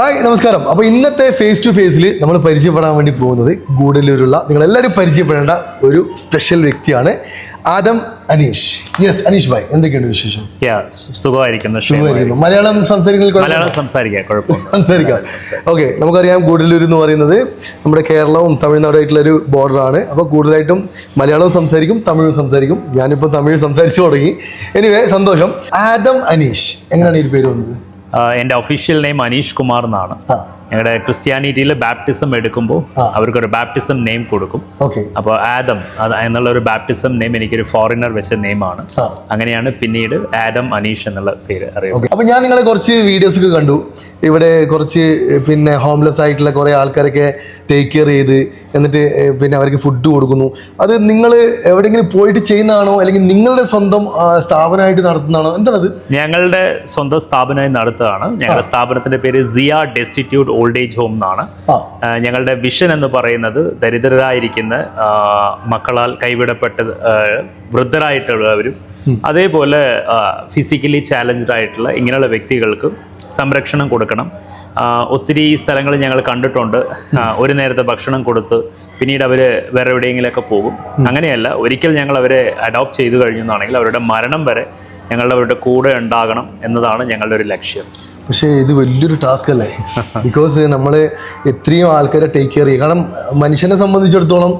Hi നമസ്കാരം. അപ്പോൾ ഇന്നത്തെ ഫേസ് ടു ഫേസിൽ നമ്മൾ പരിചയപ്പെടാൻ വേണ്ടി പോകുന്നത് ഗൂഡല്ലൂരുള്ള നിങ്ങൾ എല്ലാവരും പരിചയപ്പെടേണ്ട ഒരു സ്പെഷ്യൽ വ്യക്തിയാണ് ആദം അനീഷ്. യെസ് അനീഷ് ഭായ് എന്തൊക്കെയുണ്ട് വിശേഷം? സുഖമായിരിക്കുന്നു സുഖമായിരിക്കുന്നു. മലയാളം സംസാരിക്കുന്ന മലയാളം സംസാരിക്കാം ഓക്കെ നമുക്കറിയാം ഗൂഡല്ലൂർ എന്ന് പറയുന്നത് നമ്മുടെ കേരളവും തമിഴ്നാടുമായിട്ടുള്ള ഒരു ബോർഡറാണ് അപ്പോൾ കൂടുതലായിട്ടും മലയാളവും സംസാരിക്കും തമിഴും സംസാരിക്കും. ഞാനിപ്പോൾ തമിഴ് സംസാരിച്ചു തുടങ്ങി. എനിവേ സന്തോഷം. ആദം അനീഷ് എങ്ങനെയാണ് ഈ പേര് വന്നത്? എന്റെ ഒഫീഷ്യൽ നെയിം അനീഷ് കുമാർ എന്നാണ്. ഞങ്ങളുടെ ക്രിസ്ത്യാനിറ്റിയിൽ ബാപ്റ്റിസം എടുക്കുമ്പോൾ അവർക്ക് അവർക്കൊരു ബാപ്റ്റിസം നെയിം കൊടുക്കും. അപ്പോൾ ആദം എന്നുള്ള ഒരു ബാപ്റ്റിസം നെയിം എനിക്കൊരു ഫോറിനർ വെച്ച നെയിമാണ് അങ്ങനെയാണ് പിന്നീട് ആദം അനീഷ് എന്നുള്ള പേര് അറിയുന്നത്. അപ്പോൾ അപ്പൊ ഞാൻ നിങ്ങളെ കുറച്ച് വീഡിയോസ് ഒക്കെ കണ്ടു. ഇവിടെ കുറച്ച് പിന്നെ ഹോംലെസ് ആയിട്ടുള്ള കുറേ ആൾക്കാരൊക്കെ ടേക്ക് കെയർ ചെയ്ത് എന്നിട്ട് പിന്നെ അവർക്ക് ഫുഡ് കൊടുക്കുന്നു. അത് നിങ്ങൾ എവിടെയെങ്കിലും പോയിട്ട് ചെയ്യുന്നതാണോ? അല്ലെങ്കിൽ നിങ്ങളുടെ സ്വന്തം സ്ഥാപനമായിട്ട് നടത്തുന്നതാണോ? എന്താണത്? ഞങ്ങളുടെ സ്വന്തം സ്ഥാപനമായി നടത്തുകയാണ്. ഞങ്ങളുടെ സ്ഥാപനത്തിന്റെ പേര് Siya destitute old age home എന്നാണ്. ഞങ്ങളുടെ വിഷൻ എന്ന് പറയുന്നത് ദരിദ്രരായിരിക്കുന്ന മക്കളാൽ കൈവിടപ്പെട്ട വൃദ്ധരായിട്ടുള്ളവരും അതേപോലെ ഫിസിക്കലി ചാലഞ്ച്ഡ് ആയിട്ടുള്ള ഇങ്ങനെയുള്ള വ്യക്തികൾക്ക് സംരക്ഷണം കൊടുക്കണം. ഒത്തിരി സ്ഥലങ്ങൾ ഞങ്ങൾ കണ്ടിട്ടുണ്ട്. ഒരു നേരത്തെ ഭക്ഷണം കൊടുത്ത് പിന്നീട് അവർ വേറെ എവിടെയെങ്കിലുമൊക്കെ പോകും. അങ്ങനെയല്ല ഒരിക്കൽ ഞങ്ങൾ അവരെ അഡോപ്റ്റ് ചെയ്തു കഴിഞ്ഞു എന്നാണെങ്കിൽ അവരുടെ മരണം വരെ ഞങ്ങളുടെ അവരുടെ കൂടെ ഉണ്ടാകണം എന്നതാണ് ഞങ്ങളുടെ ഒരു ലക്ഷ്യം. പക്ഷേ ഇത് വലിയൊരു ടാസ്ക് അല്ലേ? ബിക്കോസ് നമ്മൾ എത്രയും ആൾക്കാരെ ടേക്ക് കെയർ ചെയ്യും കാരണം മനുഷ്യനെ സംബന്ധിച്ചിടത്തോളം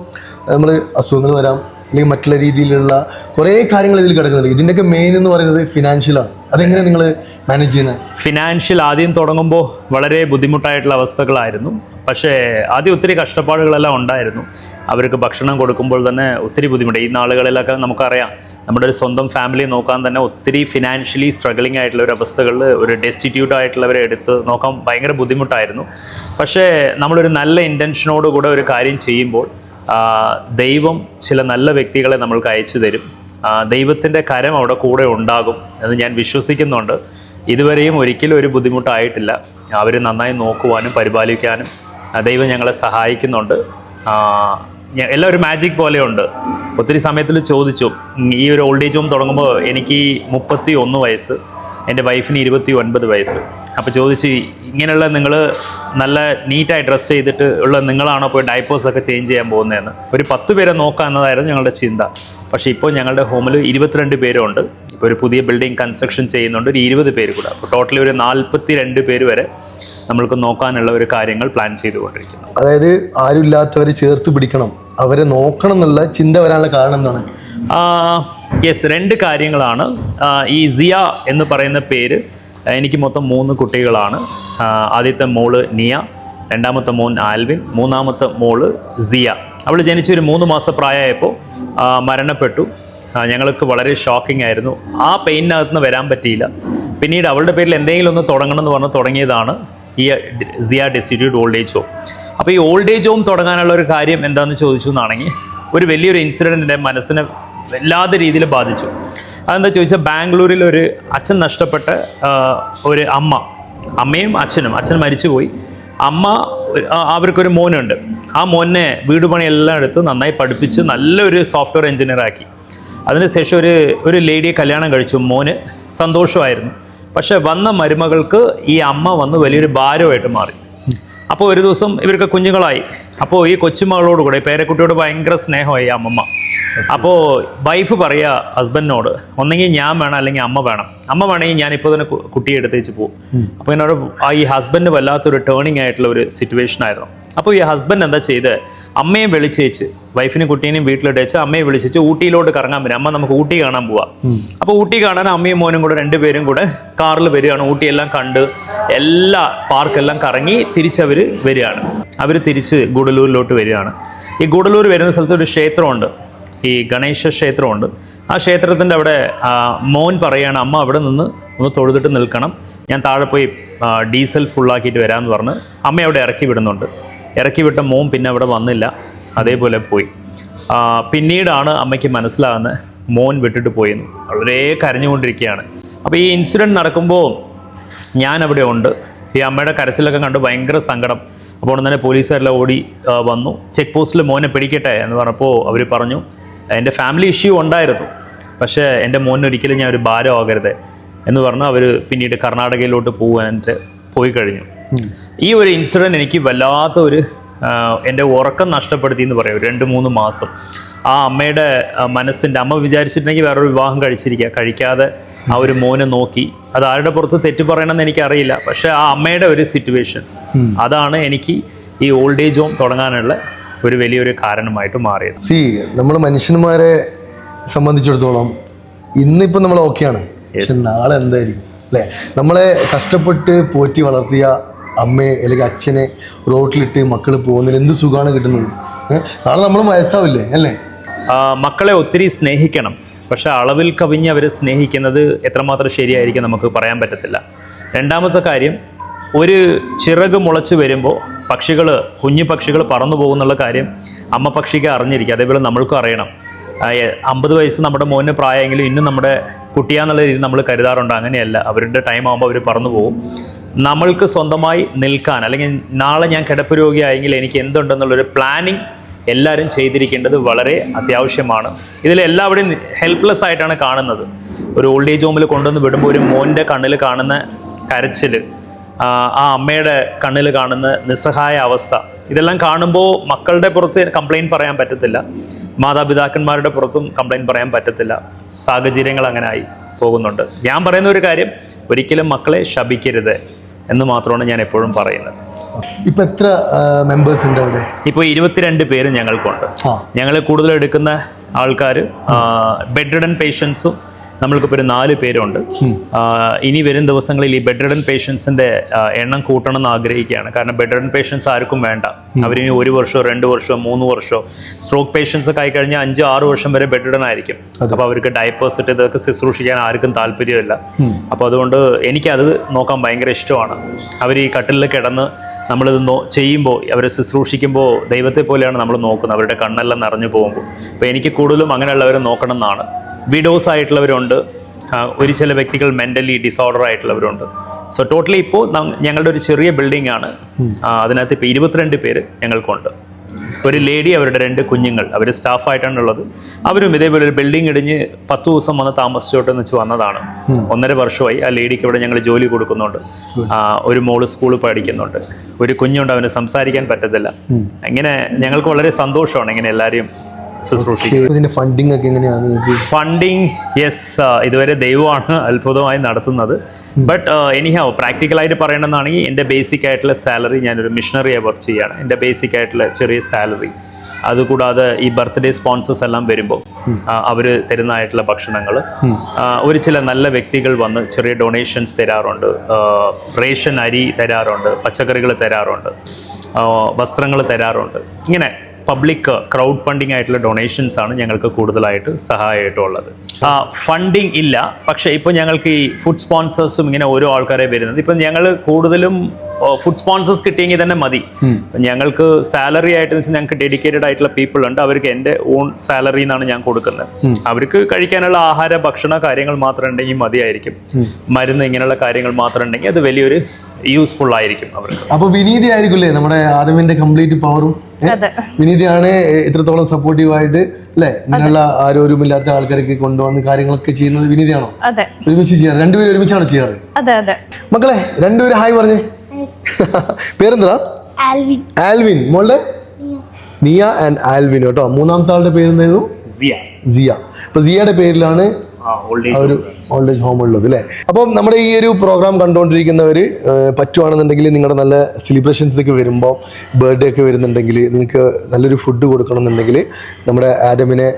നമ്മൾ അസുഖങ്ങൾ വരാം അല്ലെങ്കിൽ മറ്റുള്ള രീതിയിലുള്ള കുറേ കാര്യങ്ങൾ ഇതിൽ കിടക്കുന്നുണ്ട്. ഇതിന്റെയൊക്കെ മെയിൻ എന്ന് പറയുന്നത് ഫിനാൻഷ്യലാണ് അതെങ്ങനെ നിങ്ങൾ മാനേജ് ചെയ്യുന്നത് ഫിനാൻഷ്യൽ ആദ്യം തുടങ്ങുമ്പോൾ വളരെ ബുദ്ധിമുട്ടായിട്ടുള്ള അവസ്ഥകളായിരുന്നു. പക്ഷേ ആദ്യം ഒത്തിരി കഷ്ടപ്പാടുകളെല്ലാം ഉണ്ടായിരുന്നു. അവർക്ക് ഭക്ഷണം കൊടുക്കുമ്പോൾ തന്നെ ഒത്തിരി ബുദ്ധിമുട്ട്. ഈ നാളുകളിലൊക്കെ നമുക്കറിയാം നമ്മുടെ ഒരു സ്വന്തം ഫാമിലി നോക്കാൻ തന്നെ ഒത്തിരി ഫിനാൻഷ്യലി സ്ട്രഗിളിംഗ് ആയിട്ടുള്ള ഒരു അവസ്ഥകളിൽ ഒരു ഡെസ്റ്റിറ്റ്യൂട്ട് ആയിട്ടുള്ളവരെ എടുത്ത് നോക്കാൻ ഭയങ്കര ബുദ്ധിമുട്ടായിരുന്നു. പക്ഷേ നമ്മളൊരു നല്ല ഇന്റൻഷനോടുകൂടെ ഒരു കാര്യം ചെയ്യുമ്പോൾ ദൈവം ചില നല്ല വ്യക്തികളെ നമ്മൾക്ക് അയച്ചു തരും. ദൈവത്തിന്റെ കരം അവിടെ കൂടെ ഉണ്ടാകും എന്ന് ഞാൻ വിശ്വസിക്കുന്നുണ്ട്. ഇതുവരെയും ഒരിക്കലും ഒരു ബുദ്ധിമുട്ടായിട്ടില്ല. അവർ നന്നായി നോക്കുവാനും പരിപാലിക്കാനും ദൈവം ഞങ്ങളെ സഹായിക്കുന്നുണ്ട്. എല്ലാം ഒരു മാജിക് പോലെയുണ്ട്. ഒത്തിരി സമയത്തിൽ ചോദിച്ചു ഈ ഒരു ഓൾഡ് ഏജ് ഹോം തുടങ്ങുമ്പോൾ എനിക്ക് മുപ്പത്തി ഒന്ന് വയസ്സ് എന്റെ വൈഫിന് ഇരുപത്തി ഒൻപത് വയസ്സ്. അപ്പോൾ ചോദിച്ചു ഇങ്ങനെയുള്ള നിങ്ങൾ നല്ല നീറ്റായി ഡ്രസ്സ് ചെയ്തിട്ട് ഉള്ള നിങ്ങളാണോ പോയി ഡൈപ്പേഴ്സ് ഒക്കെ ചേഞ്ച് ചെയ്യാൻ പോകുന്നതെന്ന്? ഒരു പത്ത് പേരെ നോക്കുക എന്നതായിരുന്നു ഞങ്ങളുടെ ചിന്ത. പക്ഷേ ഇപ്പോൾ ഞങ്ങളുടെ ഹോമിൽ ഇരുപത്തിരണ്ട് പേരുണ്ട്. ഇപ്പോൾ ഒരു പുതിയ ബിൽഡിംഗ് കൺസ്ട്രക്ഷൻ ചെയ്യുന്നുണ്ട്. ഒരു ഇരുപത് പേര് കൂടെ. അപ്പോൾ ടോട്ടലി ഒരു നാൽപ്പത്തി രണ്ട് പേര് വരെ നമ്മൾക്ക് നോക്കാനുള്ള ഒരു കാര്യങ്ങൾ പ്ലാൻ ചെയ്തുകൊണ്ടിരിക്കുന്നു. അതായത് ആരുമില്ലാത്തവരെ ചേർത്ത് പിടിക്കണം. അവരെ നോക്കണം എന്നുള്ള ചിന്ത വരാനുള്ള കാരണം എന്താണ്? യെസ് രണ്ട് കാര്യങ്ങളാണ്. ഈ സിയ എന്ന് പറയുന്ന പേര് എനിക്ക് മൊത്തം മൂന്ന് കുട്ടികളാണ്. ആദ്യത്തെ മോൾ നിയ രണ്ടാമത്തെ മോൻ ആൽവിൻ മൂന്നാമത്തെ മോൾ സിയ. അവൾ ജനിച്ച ഒരു മൂന്ന് മാസം പ്രായമായപ്പോൾ മരണപ്പെട്ടു. ഞങ്ങൾക്ക് വളരെ ഷോക്കിംഗ് ആയിരുന്നു. ആ പെയിനകത്ത് നിന്ന് വരാൻ പറ്റിയില്ല. പിന്നീട് അവളുടെ പേരിൽ എന്തെങ്കിലും ഒന്ന് തുടങ്ങണം എന്ന് പറഞ്ഞ് തുടങ്ങിയതാണ് ഈ Siya destitute old age home അപ്പോൾ ഈ ഓൾഡ് ഏജ് ഹോം തുടങ്ങാനുള്ള ഒരു കാര്യം എന്താണെന്ന് ചോദിച്ചു എന്നാണെങ്കിൽ ഒരു വലിയൊരു ഇൻസിഡന്റ് എന്റെ മനസ്സിനെ വല്ലാത്ത രീതിയിൽ ബാധിച്ചു. അതെന്താ ചോദിച്ചാൽ ബാംഗ്ലൂരിൽ ഒരു അച്ഛൻ നഷ്ടപ്പെട്ട ഒരു അമ്മ അമ്മയും അച്ഛനും അച്ഛൻ മരിച്ചുപോയി. അമ്മ അവർക്കൊരു മോനുണ്ട്. ആ മോനെ വീട് പണിയെല്ലാം എടുത്ത് നന്നായി പഠിപ്പിച്ച് നല്ലൊരു സോഫ്റ്റ്വെയർ എഞ്ചിനീയർ ആക്കി. അതിനുശേഷം ഒരു ഒരു ലേഡിയെ കല്യാണം കഴിച്ചു. മോന് സന്തോഷമായിരുന്നു. പക്ഷേ വന്ന മരുമകൾക്ക് ഈ അമ്മ വന്ന് വലിയൊരു ഭാരമായിട്ട് മാറി. അപ്പോൾ ഒരു ദിവസം ഇവർക്ക് കുഞ്ഞുങ്ങളായി. അപ്പോൾ ഈ കൊച്ചുമകളോട് കൂടെ പേരക്കുട്ടിയോട് ഭയങ്കര സ്നേഹമായി അമ്മമ്മ. അപ്പോൾ വൈഫ് പറയുക ഹസ്ബൻഡിനോട് ഒന്നെങ്കിൽ ഞാൻ വേണം അല്ലെങ്കിൽ അമ്മ വേണം. അമ്മ വേണമെങ്കിൽ ഞാൻ ഇപ്പോൾ തന്നെ കുട്ടിയെ എടുത്തേച്ച് പോകും അപ്പോൾ എന്നോട് ആ ഈ ഹസ്ബൻഡ് വല്ലാത്തൊരു ടേണിങ് ആയിട്ടുള്ള ഒരു സിറ്റുവേഷൻ ആയിരുന്നു. അപ്പോൾ ഈ ഹസ്ബൻഡ് എന്താ ചെയ്ത്? അമ്മയെ വിളിച്ചേച്ച് വൈഫിനും കുട്ടീനെയും വീട്ടിലിട്ടേച്ച് അമ്മയെ വിളിച്ചേച്ച് ഊട്ടിയിലോട്ട് കറങ്ങാൻ വരും. അമ്മ നമുക്ക് ഊട്ടി കാണാൻ പോവാം. അപ്പോൾ ഊട്ടി കാണാൻ അമ്മയും മോനും കൂടെ രണ്ടുപേരും കൂടെ കാറിൽ വരികയാണ്. ഊട്ടിയെല്ലാം കണ്ട് എല്ലാ പാർക്കെല്ലാം കറങ്ങി തിരിച്ചവർ വരികയാണ്. അവർ തിരിച്ച് ഗുഡലൂരിലോട്ട് വരികയാണ്. ഈ ഗുഡലൂർ വരുന്ന സ്ഥലത്ത് ഒരു ക്ഷേത്രമുണ്ട്. ഈ ഗണേശ ക്ഷേത്രമുണ്ട്. ആ ക്ഷേത്രത്തിന്റെ അവിടെ മോൻ പറയാണ് അമ്മ അവിടെ നിന്ന് ഒന്ന് തൊഴുതിട്ട് നിൽക്കണം. ഞാൻ താഴെ പോയി ഡീസൽ ഫുള്ളാക്കിയിട്ട് വരാമെന്ന് പറഞ്ഞ് അമ്മ അവിടെ ഇറക്കി വിടുന്നുണ്ട്. ഇറക്കി വിട്ട മോൻ പിന്നെ അവിടെ വന്നില്ല. അതേപോലെ പോയി. പിന്നീടാണ് അമ്മയ്ക്ക് മനസ്സിലാകുന്നത് മോൻ വിട്ടിട്ട് പോയെന്ന് വളരെ കരഞ്ഞുകൊണ്ടിരിക്കുകയാണ്. അപ്പോൾ ഈ ഇൻസിഡന്റ് നടക്കുമ്പോൾ ഞാൻ അവിടെ ഉണ്ട്. ഈ അമ്മയുടെ കരച്ചിലൊക്കെ കണ്ട് ഭയങ്കര സങ്കടം. അപ്പോൾ ഉടനെ തന്നെ പോലീസുകാരെല്ലാം ഓടി വന്നു. ചെക്ക് പോസ്റ്റിൽ മോനെ പിടിക്കട്ടെ എന്ന് പറഞ്ഞപ്പോൾ അവർ പറഞ്ഞു എന്റെ ഫാമിലി ഇഷ്യൂ ഉണ്ടായിരുന്നു. പക്ഷേ എന്റെ മോനൊരിക്കലും ഞാൻ ഒരു ഭാരമാകരുത് എന്ന് പറഞ്ഞ് അവർ പിന്നീട് കർണാടകയിലോട്ട് പോകാനായിട്ട് പോയി കഴിഞ്ഞു. ഈ ഒരു ഇൻസിഡന്റ് എനിക്ക് വല്ലാത്ത ഒരു എന്റെ ഉറക്കം നഷ്ടപ്പെടുത്തി എന്ന് പറയാം. രണ്ട് മൂന്ന് മാസം. ആ അമ്മയുടെ മനസ്സിന്റെ അമ്മ വിചാരിച്ചിട്ടുണ്ടെങ്കിൽ വേറൊരു വിവാഹം കഴിച്ചിരിക്കുക കഴിക്കാതെ ആ ഒരു മോനെ നോക്കി. അത് ആരുടെ പുറത്ത് തെറ്റ് പറയണമെന്ന് എനിക്കറിയില്ല. പക്ഷേ ആ അമ്മയുടെ ഒരു സിറ്റുവേഷൻ അതാണ് എനിക്ക് ഈ ഓൾഡ് ഏജ് ഹോം തുടങ്ങാനുള്ള ഒരു വലിയൊരു കാരണമായിട്ട് മാറിയത്. സി നമ്മൾ മനുഷ്യന്മാരെ സംബന്ധിച്ചിടത്തോളം ഇന്നിപ്പോൾ നമ്മൾ ഓക്കെയാണ്. പക്ഷെ നാളെ എന്തായിരിക്കും? അല്ലേ? നമ്മളെ കഷ്ടപ്പെട്ട് പോറ്റി വളർത്തിയ അമ്മയെ അല്ലെങ്കിൽ അച്ഛനെ റോട്ടിലിട്ട് മക്കൾ പോകുന്നതിൽ എന്ത് സുഖമാണ് കിട്ടുന്നത്? നാളെ നമ്മൾ വയസ്സാവില്ലേ? അല്ലേ? മക്കളെ ഒത്തിരി സ്നേഹിക്കണം. പക്ഷെ അളവിൽ കവിഞ്ഞ് അവരെ സ്നേഹിക്കുന്നത് എത്രമാത്രം ശരിയായിരിക്കും നമുക്ക് പറയാൻ പറ്റത്തില്ല. രണ്ടാമത്തെ കാര്യം ഒരു ചിറക് മുളച്ച് വരുമ്പോൾ പക്ഷികൾ കുഞ്ഞു പക്ഷികൾ പറന്നു പോകുന്നുള്ള കാര്യം അമ്മ പക്ഷിക്ക് അറിഞ്ഞിരിക്കുക അതേപോലെ നമ്മൾക്കും അറിയണം. അമ്പത് വയസ്സ് നമ്മുടെ മോന് പ്രായമെങ്കിലും ഇന്നും നമ്മുടെ കുട്ടിയാന്നുള്ള രീതി നമ്മൾ കരുതാറുണ്ട്. അങ്ങനെയല്ല. അവരുടെ ടൈം ആകുമ്പോൾ അവർ പറന്നു പോകും. നമ്മൾക്ക് സ്വന്തമായി നിൽക്കാൻ അല്ലെങ്കിൽ നാളെ ഞാൻ കിടപ്പ് രോഗിയായെങ്കിൽ എനിക്ക് എന്തുണ്ടെന്നുള്ളൊരു പ്ലാനിങ് എല്ലാവരും ചെയ്തിരിക്കേണ്ടത് വളരെ അത്യാവശ്യമാണ്. ഇതിൽ എല്ലാവരും ഹെൽപ്ലെസ് ആയിട്ടാണ് കാണുന്നത്. ഒരു ഓൾഡ് ഏജ് ഹോമിൽ കൊണ്ടുവന്ന് വിടുമ്പോൾ ഒരു മോന്റെ കണ്ണിൽ കാണുന്ന കരച്ചിൽ ആ അമ്മയുടെ കണ്ണിൽ കാണുന്ന നിസ്സഹായ അവസ്ഥ. ഇതെല്ലാം കാണുമ്പോൾ മക്കളുടെ പുറത്ത് കംപ്ലൈന്റ് പറയാൻ പറ്റത്തില്ല. മാതാപിതാക്കന്മാരുടെ പുറത്തും കംപ്ലൈന്റ് പറയാൻ പറ്റത്തില്ല. സാഹചര്യങ്ങൾ അങ്ങനെ ആയി പോകുന്നുണ്ട്. ഞാൻ പറയുന്ന ഒരു കാര്യം ഒരിക്കലും മക്കളെ ശപിക്കരുത് എന്ന് മാത്രമാണ് ഞാൻ എപ്പോഴും പറയുന്നത്. ഇപ്പൊ എത്ര മെമ്പേഴ്സ് ഉണ്ട് അവിടെ? ഇപ്പോൾ ഇരുപത്തിരണ്ട് പേര് ഞങ്ങൾക്കുണ്ട്. ഞങ്ങൾ കൂടുതൽ എടുക്കുന്ന ആൾക്കാർ ബെഡ് റിഡൻ പേഷ്യൻസും നമ്മൾക്കിപ്പോൾ ഒരു നാല് പേരുണ്ട്. ഇനി വരും ദിവസങ്ങളിൽ ഈ ബെഡ് റിഡൻ പേഷ്യൻസിന്റെ എണ്ണം കൂട്ടണം എന്ന് ആഗ്രഹിക്കുകയാണ്. കാരണം ബെഡ് റിഡൻ പേഷ്യൻസ് ആർക്കും വേണ്ട. അവരിനി ഒരു വർഷമോ രണ്ട് വർഷമോ മൂന്ന് വർഷമോ സ്ട്രോക്ക് പേഷ്യൻസ് ഒക്കെ ആയിക്കഴിഞ്ഞാൽ അഞ്ച് ആറ് വർഷം വരെ ബെഡ് റിഡൻ ആയിരിക്കും അപ്പോൾ അവർക്ക് ഡയപ്പേഴ്സ് ഇട്ട് ഇതൊക്കെ ശുശ്രൂഷിക്കാൻ ആർക്കും താല്പര്യമില്ല. അപ്പോൾ അതുകൊണ്ട് എനിക്കത് നോക്കാൻ ഭയങ്കര ഇഷ്ടമാണ്. അവർ ഈ കട്ടിലിൽ കിടന്ന് നമ്മളിത് നോ ചെയ്യുമ്പോൾ അവരെ ശുശ്രൂഷിക്കുമ്പോൾ ദൈവത്തെ പോലെയാണ് നമ്മൾ നോക്കുന്നത്. അവരുടെ കണ്ണെല്ലാം നിറഞ്ഞു പോകുമ്പോൾ. അപ്പോൾ എനിക്ക് കൂടുതലും അങ്ങനെയുള്ളവരെ നോക്കണം എന്നാണ് വിഡോസ് ആയിട്ടുള്ളവരുണ്ട്. ഒരു ചില വ്യക്തികൾ മെന്റലി ഡിസോർഡർ ആയിട്ടുള്ളവരുണ്ട്. സോ ടോട്ടലി ഇപ്പോൾ ഞങ്ങളുടെ ഒരു ചെറിയ ബിൽഡിംഗ് ആണ്. അതിനകത്ത് ഇപ്പോൾ ഇരുപത്തിരണ്ട് പേര് ഞങ്ങൾക്കുണ്ട്. ഒരു ലേഡി അവരുടെ രണ്ട് കുഞ്ഞുങ്ങൾ. അവർ സ്റ്റാഫായിട്ടാണ് ഉള്ളത്. അവരും ഇതേപോലെ ഒരു ബിൽഡിംഗ് ഇടിഞ്ഞ് പത്ത് ദിവസം വന്ന് താമസിച്ചോട്ട് വെച്ച് വന്നതാണ്. ഒന്നര വർഷമായി ആ ലേഡിക്ക് ഇവിടെ ഞങ്ങൾ ജോലി കൊടുക്കുന്നുണ്ട്. ഒരു മോൾ സ്കൂളിൽ പഠിക്കുന്നുണ്ട്. ഒരു കുഞ്ഞുണ്ട് അവന് സംസാരിക്കാൻ പറ്റത്തില്ല. ഇങ്ങനെ ഞങ്ങൾക്ക് വളരെ സന്തോഷമാണ് ഇങ്ങനെ എല്ലാവരെയും ശുശ്രൂഷിക്കുന്നത് ഇതിന്റെ ഫണ്ടിങ് ഒക്കെ എങ്ങനെയാണ്? ഫണ്ടിങ് യെസ് ഇതുവരെ ദൈവമാണ് അത്ഭുതമായി നടത്തുന്നത്. ബട്ട് എനിഹാവ് പ്രാക്ടിക്കലായിട്ട് പറയണമെന്നാണെങ്കിൽ എന്റെ ബേസിക് ആയിട്ടുള്ള സാലറി ഞാനൊരു മിഷണറിയായി വർക്ക് ചെയ്യുകയാണ്. എന്റെ ബേസിക് ആയിട്ടുള്ള ചെറിയ സാലറി അതുകൂടാതെ ഈ ബർത്ത്ഡേ സ്പോൺസേഴ്സ് എല്ലാം വരുമ്പോൾ അവർ തരുന്നതായിട്ടുള്ള ഭക്ഷണങ്ങൾ. ഒരു ചില നല്ല വ്യക്തികൾ വന്ന് ചെറിയ ഡൊണേഷൻസ് തരാറുണ്ട്. റേഷൻ അരി തരാറുണ്ട് പച്ചക്കറികൾ തരാറുണ്ട്. വസ്ത്രങ്ങൾ തരാറുണ്ട്. ഇങ്ങനെ പബ്ലിക് ക്രൗഡ് ഫണ്ടിങ് ആയിട്ടുള്ള ഡൊണേഷൻസ് ആണ് ഞങ്ങൾക്ക് കൂടുതലായിട്ട് സഹായമായിട്ടുള്ളത്. ഫണ്ടിങ് ഇല്ല. പക്ഷേ ഇപ്പോൾ ഞങ്ങൾക്ക് ഈ ഫുഡ് സ്പോൺസേഴ്സും ഇങ്ങനെ ഓരോ ആൾക്കാരെ വരുന്നത്. ഇപ്പം ഞങ്ങൾ കൂടുതലും ഫുഡ് സ്പോൺസേഴ്സ് കിട്ടിയെങ്കിൽ തന്നെ മതി. ഞങ്ങൾക്ക് സാലറി ആയിട്ട് വെച്ചാൽ ഞങ്ങൾക്ക് ഡെഡിക്കേറ്റഡ് ആയിട്ടുള്ള പീപ്പിൾ ഉണ്ട്. അവർക്ക് എന്റെ ഓൺ സാലറി എന്നാണ് ഞാൻ കൊടുക്കുന്നത്. അവർക്ക് കഴിക്കാനുള്ള ആഹാര ഭക്ഷണ കാര്യങ്ങൾ മാത്രം ഉണ്ടെങ്കിൽ മതിയായിരിക്കും. മരുന്ന് ഇങ്ങനെയുള്ള കാര്യങ്ങൾ മാത്രം ഉണ്ടെങ്കിൽ അത് വലിയൊരു യൂസ്ഫുൾ ആയിരിക്കും അവർക്ക്. അപ്പൊ വിനീതി ആയിരിക്കില്ലേ നമ്മുടെ ആദമിന്റെ കംപ്ലീറ്റ് പവറും അതെ. വിനീതിയാണ് ഇത്രത്തോളം സപ്പോർട്ടീവ് ആയിട്ട് അല്ലെ ഇങ്ങനെയുള്ള ആരോഗ്യമില്ലാത്ത ആൾക്കാരൊക്കെ കൊണ്ടുവന്ന് കാര്യങ്ങളൊക്കെ ചെയ്യുന്നത് വിനീതിയാണോ? അതെ. ഒരുമിച്ച് ചെയ്യാറ്. രണ്ടുപേരും ഒരുമിച്ചാണ് ചെയ്യാറ്. അതെ അതെ. മക്കളെ രണ്ടുപേരും ഹായ് പറഞ്ഞേ. പേരെന്താ? ആൽവിൻ. ആൽവിൻ. മോളുടെ? നിയ ആൻഡ് ആൽവിൻ കേട്ടോ. മൂന്നാമത്തെ ആളുടെ പേരെന്തായിരുന്നു? സിയ. സിയ. അപ്പൊ സിയയുടെ പേരിലാണ് ഒരു ഓൾഡ് ഏജ് ഹോം ഉള്ളത് അല്ലേ? അപ്പം നമ്മുടെ ഈ ഒരു പ്രോഗ്രാം കണ്ടുകൊണ്ടിരിക്കുന്നവർ പറ്റുവാണെന്നുണ്ടെങ്കിൽ നിങ്ങളുടെ നല്ല സെലിബ്രേഷൻസ് ഒക്കെ വരുമ്പോൾ ബർത്ത്ഡേ ഒക്കെ വരുന്നുണ്ടെങ്കിൽ നിങ്ങൾക്ക് നല്ലൊരു ഫുഡ് കൊടുക്കണമെന്നുണ്ടെങ്കിൽ നമ്മുടെ ആഡമിനെ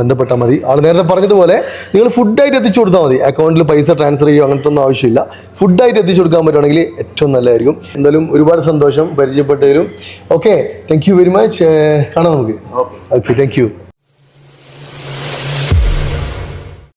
ബന്ധപ്പെട്ടാൽ മതി. ആൾ നേരത്തെ പറഞ്ഞതുപോലെ നിങ്ങൾ ഫുഡായിട്ട് എത്തിച്ചു കൊടുത്താൽ മതി. അക്കൗണ്ടിൽ പൈസ ട്രാൻസ്ഫർ ചെയ്യുക അങ്ങനത്തെ ഒന്നും ആവശ്യമില്ല. ഫുഡായിട്ട് എത്തിച്ചു കൊടുക്കാൻ പറ്റുവാണെങ്കിൽ ഏറ്റവും നല്ലതായിരിക്കും. എന്തായാലും ഒരുപാട് സന്തോഷം പരിചയപ്പെട്ടതിലും okay thank you very much കാണാം നമുക്ക്. Okay thank U